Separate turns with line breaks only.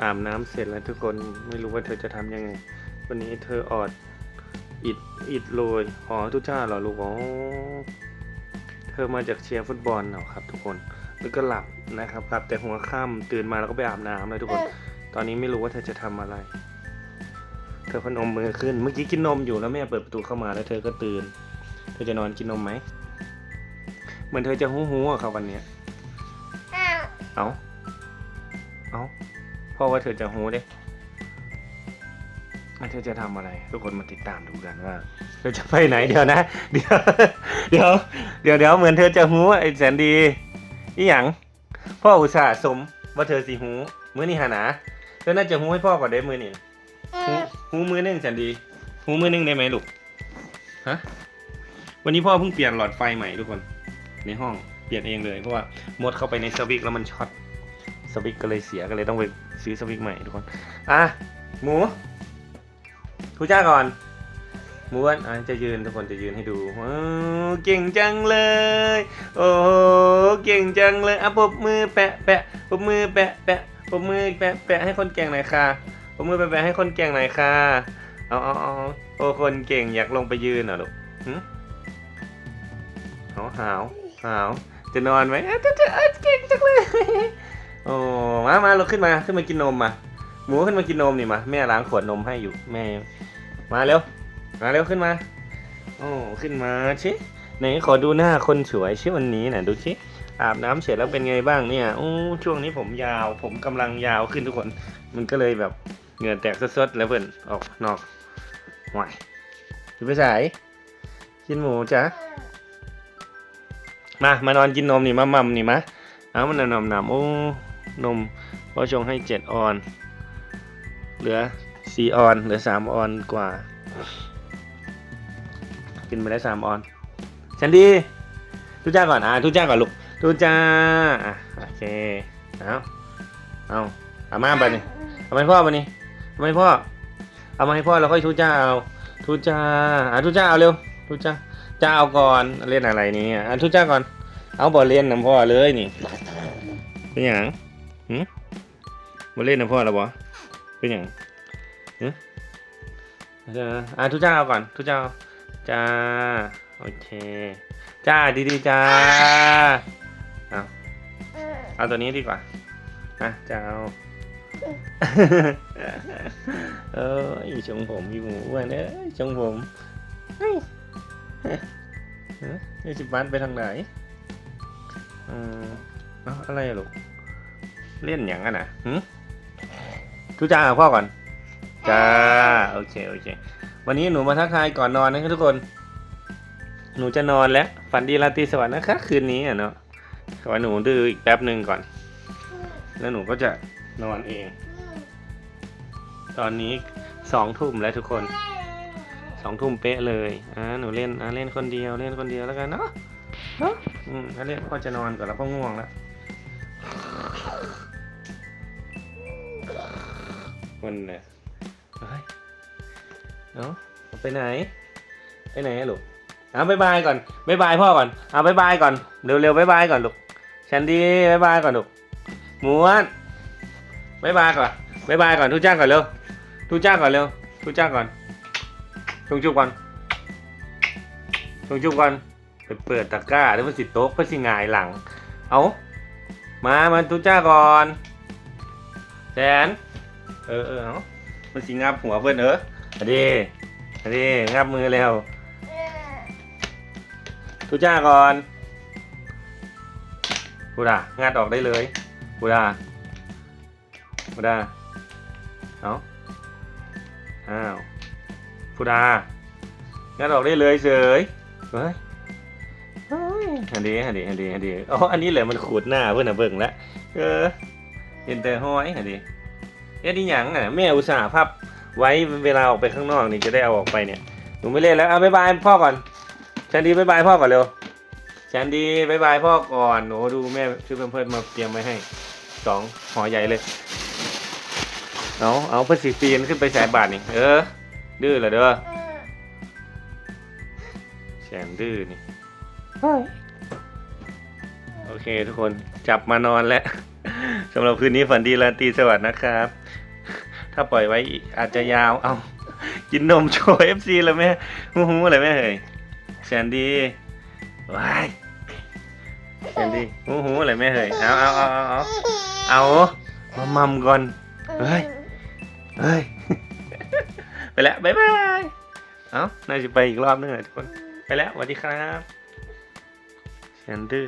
อาบน้ำเสร็จแล้วทุกคนไม่รู้ว่าเธอจะทำยังไง วันนี้เธอออดอิดอิดโรยอ๋อทุกชาติเหรอลูกอ๋อเธอมาจากเชียร์ฟุตบอลเหรอครับ ทุกคนแล้วก็หลับนะครับหลับแต่หัวค่ำตื่นมาแล้วก็ไปอาบน้ำเลยทุกคน ตอนนี้ไม่รู้ว่าเธอจะทำอะไร เธอพนมมือขึ้น เมื่อกี้กินนมอยู่แล้วแม่เปิดประตูเข้ามาแล้วเธอก็ตื่น เธอจะนอนกินนมไหมเหมือนเธอจะหูหูอะครับวันเนี้ย
อ้าว
เอาเอา พ่อว่าเธอจะหูเด้แล้วเธอจะทำอะไร ทุกคนมาติดตามดูกันว่าเธอจะไปไหนเดี๋ยวนะ เดี๋ยวเดี๋ยวเดี๋ยวเดี๋ยวเหมือนเธอจะหูไอ้แสนดีอีหยังพ่ออุตส่าห์สมว่าเธอสิหูมือนี่หานะเธอน่าจะหูให้พ่อก่อนได้มือนี่
อื
หู
ม
หูมือหนึงแสนดีหูมือหนึงได้ไหมลูกฮะวันนี้พ่อเพิ่งเปลี่ยนหลอดไฟใหม่ทุกคน ในห้องเปลี่ยนเองเลยเพราะว่ามดเข้าไปในสวิตช์แล้วมันช็อตส วิตช์ก็เลยเสียก็เลยต้องไปซื้อสวิตช์ใหม่ทุกคน อะ หมูทูจ้าก่อน หมูอะจะยืนทุกคนจะยืนให้ดูว้เก่งจังเลย โอ้เก่งจังเลยอะปบมือแปะแปะปบมือแปะแปะปบมือแปะแปะให้คนเก่งหน่อยค่ะปบมือแปะแปะให้คนเก่งหน่อยค่ะเอาเอาเอาโอ้คนเก่งอยากลงไปยืนเหรอลูกหึหาวหาวหาวจะนอนไหมอะจะเก่งจังเลย โอ้มามาเราขึ้นมาขึ้นมากินนมมา หมูขึ้นมากินนมนี่มาแม่ล้างขวดนมให้อยู่แม่ มาเร็วมาเร็วขึ้นมาโอ้ขึ้นมาชิไหนขอดูหน้าคนสวยชิวันนี้หน่อยดูชิอาบน้ำเสร็จแล้วเป็นไงบ้างเนี่ยโอ้ช่วงนี้ผมยาว ผมกำลังยาวขึ้นทุกคน มันก็เลยแบบเหงื่อแตกสดๆแล้วเพื่อนออกนอกห่วยอยู่ไปใส่กินหมูจ้ะมา มานอนกินนมนี่มามัมนี่มาเอามันนมนำโอ้ นมพ่อชงให้เจ็ดออน เหลือสี่ออน เหลือสามออนกว่า กินไปได้สามออนฉันดีทุจ้าก่อน อะทุจ้าก่อนลูกทุจ้า อะโอเค เอาเอาเอามาบัดนี้เอามาให้พ่อบัดนี้เอามาให้พ่อ เอามาให้พ่อแล้วค่อยทุจ้าเอาทุจ้า อะทุจ้าเอาเร็วทุจ้าจ้าเอาก่อนเล่นอะไรนี่อะทุจ้าก่อน เอาบอลเล่นน้ำพ่อเลยนี่ เป็นหยัง หืมบอลเล่นน้ำพ่อแล้วบอเป็นหยังหืมเอออะทุจ้าเอาก่อน ทุจ้าจ้า โอเค จ้าดีดีๆจ้า เอาเอาตัวนี้ดีกว่าอะจ้าเอาเออชงผมพี่หมูอ้วนเอ้ยชงผมเฮ้ยเฮ้ยเฮ้ยนี่สิบ้านไปทางไหนอืมเอาอะไรลูก เล่นอย่างนั้นอะหืทุจ้าพ่อก่อน จ้า โอเค โอเค วันนี้หนูมาทักทายก่อนนอนนะครับทุกคน หนูจะนอนแล้วฝันดีราตรีสวัสดิ์นะคะคืนนี้อะเนาะขอให้หนูดื้ออีกแป๊บหนึ่งก่อน แล้วหนูก็จะนอนเอง ตอนนี้สองทุ่มแล้วทุกคนสองทุ่มเป๊ะเลยอ่าหนูเล่นอ่าเล่นคนเดียวเล่นคนเดียวแล้วกันเนาะเนาะอืมถ้าเล่นพ่อจะนอนก่อนแล้วก็ง่วงแล้ว มันเนี่ยเฮ้ยเนาะเอาไปไหน ไปไหนลูกเอาบายบายก่อนบายบายพ่อก่อนเอาบายบายก่อน เร็วเร็วบายบายก่อนลูกชันดีบายบายก่อนลูกหมูอ้วนบายบายก่อนบายบายก่อนทุกจ้าก่อนเร็วทุกจ้าก่อนเร็วทุกจ้าก่อนชงจุบก่อนชงจุบก่อนไปเปิดตะกร้าแล้วมันสิโต๊ะเพื่อสิหงายหลัง เอามามาทุกจ้าก่อนแสน เออเออเอามันสิงับหัวเพื่อนเอออะดีอะดีงับมือเร็วทุจ้าก่อนกูด่างัดออกได้เลยกูด่ากูด่าเอาอ้าวกูด่างัดออกได้เลยเฉยเฮ้ยเฮ้ยอันดีอันดีอันดีอันดีอ๋ออันนี้แหละมันขูดหน้าเพื่อนนะเบิ่งล้วเออเห็นแต่ห้อยอันดี เอ็ดนี่หยังอะแม่อุตส่าห์พับไว้เวลาออกไปข้างนอกนี่จะได้เอาออกไปเนี่ยหนูไม่เล่นแล้วเอาบ๊ายบายพ่อก่อนแซนดี้บายบายพ่อก่อนเร็วแซนดี้บายบายพ่อก่อนโหนูดูแม่ชื่อเพื่อนๆมาเตรียมไว้ให้สองห่อใหญ่เลยเอาเอาเพื่อนสีปีนขึ้นไปแสนบาทนี่เออ ดื้อเหรอเด้อ
อืม
แสนดื้อนี่โอเคทุกคนจับมานอนแล้ว สำหรับคืนนี้ฝันดีราตรีสวัสดิ์นะครับ ถ้าปล่อยไว้อาจจะยาวเอากินนมโชว์เอฟซีแล้วแม่หูหูอะไรแม่เฮ้ยแสนดี้ว้ายแสนดี้หูหูอะไรแม่เฮ้ยเอาเอาเอาเอาเอามามัมก่อนเฮ้ยเฮ้ยไปแล้วบ๊ายบายเอ้าน่าจะไปอีกรอบนึงเหรอทุกคนไปแล้วสวัสดีครับแสนดื้